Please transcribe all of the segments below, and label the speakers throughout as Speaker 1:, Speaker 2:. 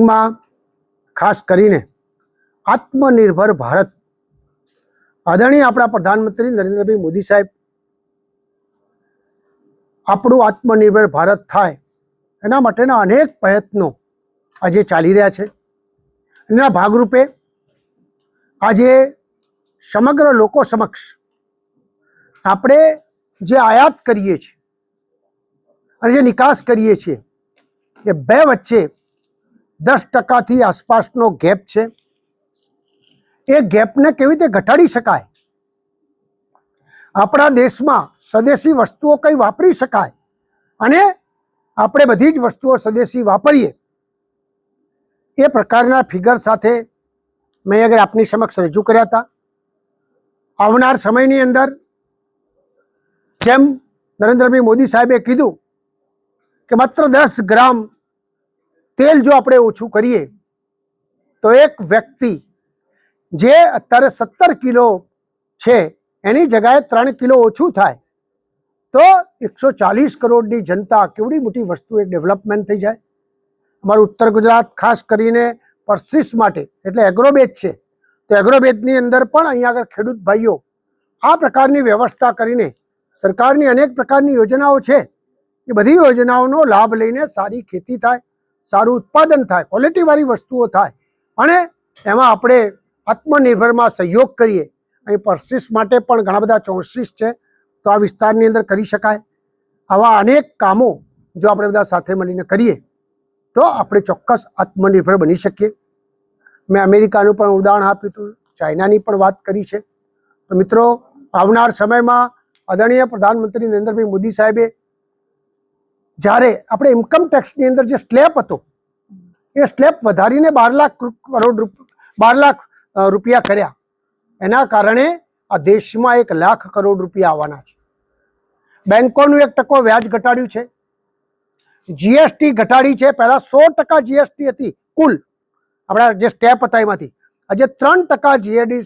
Speaker 1: માં ખાસ કરીને આત્મનિર્ભર ભારત. આદરણીય આપણા પ્રધાનમંત્રી નરેન્દ્રભાઈ મોદી સાહેબ, આપણું આત્મનિર્ભર ભારત થાય એના માટેના અનેક પ્રયત્નો આજે ચાલી રહ્યા છે. એના ભાગરૂપે આજે સમગ્ર લોકો સમક્ષ આપણે જે આયાત કરીએ છીએ અને જે નિકાસ કરીએ છીએ એ બે વચ્ચે દસ ટકાથી આસપાસનો ગેપ છે. એ ગેપને કેવી રીતે ઘટાડી શકાય? આપણા દેશમાં સ્વદેશી વસ્તુઓ કઈ વાપરી શકાય અને આપણે બધી જ વસ્તુઓ સ્વદેશી વાપરીએ. એ પ્રકારના ફિગર સાથે મેં આગળ આપની સમક્ષ રજૂ કર્યા હતા. આવનાર સમયની અંદર જેમ નરેન્દ્રભાઈ મોદી સાહેબે કીધું કે માત્ર દસ ગ્રામ તેલ જો આપણે ઓછું કરીએ, તો એક વ્યક્તિ જે અત્યારે સત્તર કિલો છે, એની જગાએ ત્રણ કિલો ઓછું થાય, તો એકસો ચાલીસ કરોડની જનતા કેવડી મોટી વસ્તુ, એક ડેવલપમેન્ટ થઈ જાય. અમારું ઉત્તર ગુજરાત ખાસ કરીને પરસિસ માટે, એટલે એગ્રોબેજ છે, તો એગ્રોબેજની અંદર પણ અહીંયા આગળ ખેડૂત ભાઈઓ આ પ્રકારની વ્યવસ્થા કરીને સરકારની અનેક પ્રકારની યોજનાઓ છે, એ બધી યોજનાઓનો લાભ લઈને સારી ખેતી થાય સારું ઉત્પાદન થાય ક્વોલિટીવાળી વસ્તુઓ થાય. અને એમાં આપણે આત્મનિર્ભરમાં સહયોગ કરીએ. અહીં પરસિસ માટે પણ ઘણા બધા ચોસીસ છે. તો આ વિસ્તારની અંદર કરી શકાય. આવા અનેક કામો જો આપણે બધા સાથે મળીને કરીએ, તો આપણે ચોક્કસ આત્મનિર્ભર બની શકીએ. મેં અમેરિકાનું પણ ઉદાહરણ આપ્યું હતું. ચાઇનાની પણ વાત કરી છે. તો મિત્રો, આવનાર સમયમાં આદરણીય પ્રધાનમંત્રી નરેન્દ્રભાઈ મોદી સાહેબે જ્યારે આપણે ઇન્કમ ટેક્સની અંદર જે સ્લેબ હતો, એ સ્લેબ વધારીને બાર લાખ કરોડ બાર લાખ રૂપિયા કર્યા. એના કારણે આ દેશમાં એક લાખ કરોડ રૂપિયા આવવાના છે. બેંકોનું એક ટકો વ્યાજ ઘટાડ્યું છે. જીએસટી ઘટાડી છે. પહેલા સો ટકા જીએસટી હતી, કુલ. આપણા જે સ્ટેપ હતા એમાંથી. આજે ત્રણ ટકા જીએડી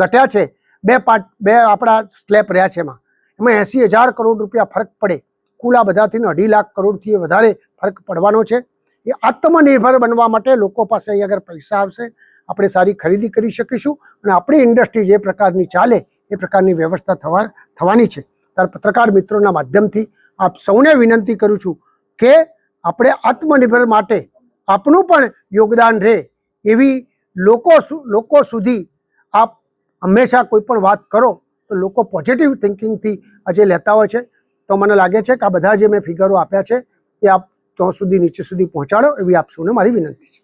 Speaker 1: ઘટ્યા છે. બે પાર્ટ, બે આપણા સ્લેબ રહ્યા છે એમાં. એમાં એંસી હજાર કરોડ રૂપિયા ફરક પડે. કુલ આ બધાથી અઢી લાખ કરોડથી વધારે ફરક પડવાનો છે. એ આત્મનિર્ભર બનવા માટે લોકો પાસે અહીં આગળ પૈસા આવશે. આપણે સારી ખરીદી કરી શકીશું અને આપણી ઇન્ડસ્ટ્રી જે પ્રકારની ચાલે એ પ્રકારની વ્યવસ્થા થવા થવાની છે. ત્યારે પત્રકાર મિત્રોના માધ્યમથી આપ સૌને વિનંતી કરું છું કે આપણે આત્મનિર્ભર માટે આપનું પણ યોગદાન રહે એવી લોકો લોકો સુધી આપ હંમેશા કોઈ પણ વાત કરો તો લોકો પોઝિટિવ થિંકિંગથી આજે લેતા હોય છે. તો મને લાગે છે કે આ બધા જે મેં ફિગરો આપ્યા છે એ આપ ત્યાં સુધી નીચે સુધી પહોંચાડો એવી આપ સૌને મારી વિનંતી છે.